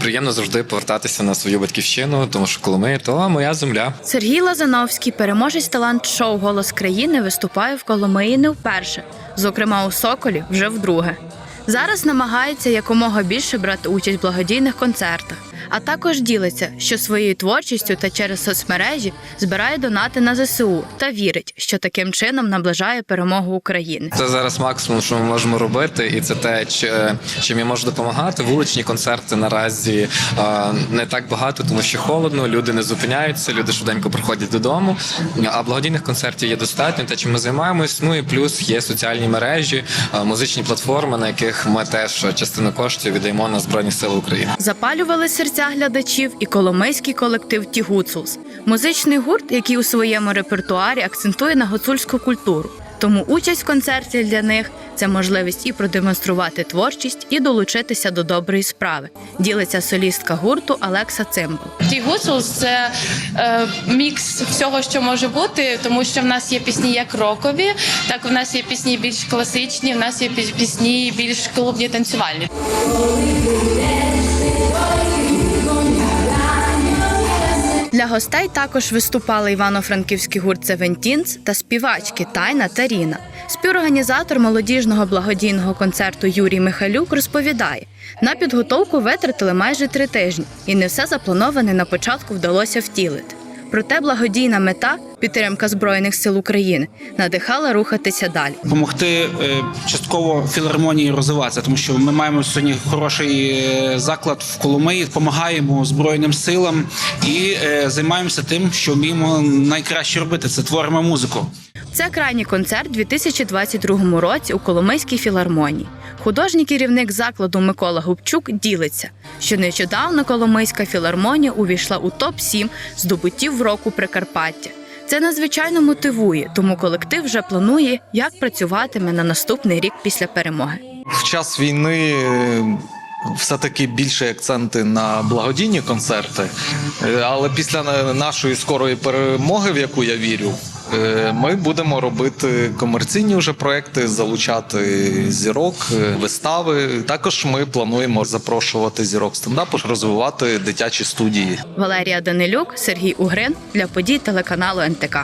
Приємно завжди повертатися на свою батьківщину, тому що Коломия – то моя земля. Сергій Лазановський, переможець талант-шоу Голос країни, виступає в Коломиї не вперше, зокрема у Соколі вже вдруге. Зараз намагається якомога більше брати участь в благодійних концертах, а також ділиться, що своєю творчістю та через соцмережі збирає донати на ЗСУ та вірить, що таким чином наближає перемогу України. Це зараз максимум, що ми можемо робити, і це те, чи- чим я можу допомагати. Вуличні концерти наразі не так багато, тому що холодно, люди не зупиняються, люди швиденько приходять додому. А благодійних концертів є достатньо. Те, чим ми займаємось. Ну і плюс є соціальні мережі, музичні платформи, на яких ми теж частину коштів віддаємо на збройні сили України. Запалювали серця глядачів і коломийський колектив Тігуцулс, музичний гурт, який у своєму репертуарі акцентує на гуцульську культуру. Тому участь в концерті для них це можливість і продемонструвати творчість, і долучитися до доброї справи. Ділиться солістка гурту Алекса Цимбал. Ті гуцул це е, мікс всього, що може бути, тому що в нас є пісні як рокові, так в нас є пісні більш класичні, в нас є пісні більш клубні танцювальні. Для гостей також виступали івано-франківський гурт Севентінс та співачки Тайна та Ріна. Співорганізатор молодіжного благодійного концерту Юрій Михайлюк розповідає: на підготовку витратили майже три тижні, і не все заплановане на початку вдалося втілити. Проте благодійна мета підтримка збройних сил України надихала рухатися далі. допомогти е, частково філармонії розвиватися, тому що ми маємо сьогодні хороший е, заклад в Коломиї, допомагаємо збройним силам і е, займаємося тим, що вміємо найкраще робити. Це творимо музику. Це крайній концерт у 2022 році у Коломийській філармонії. Художній керівник закладу Микола Губчук ділиться, що нещодавно Коломийська філармонія увійшла у топ 7 здобуттів року Прикарпаття. Це надзвичайно мотивує, тому колектив вже планує, як працюватиме на наступний рік після перемоги. в час війни е, все-таки більше акценти на благодійні концерти. Е, Але після нашої скорої перемоги, в яку я вірю, ми будемо робити комерційні вже проекти, залучати зірок, е, вистави. Також ми плануємо запрошувати зірок стендапу, розвивати дитячі студії. Валерія Данилюк, Сергій Угрин для подій телеканалу НТК.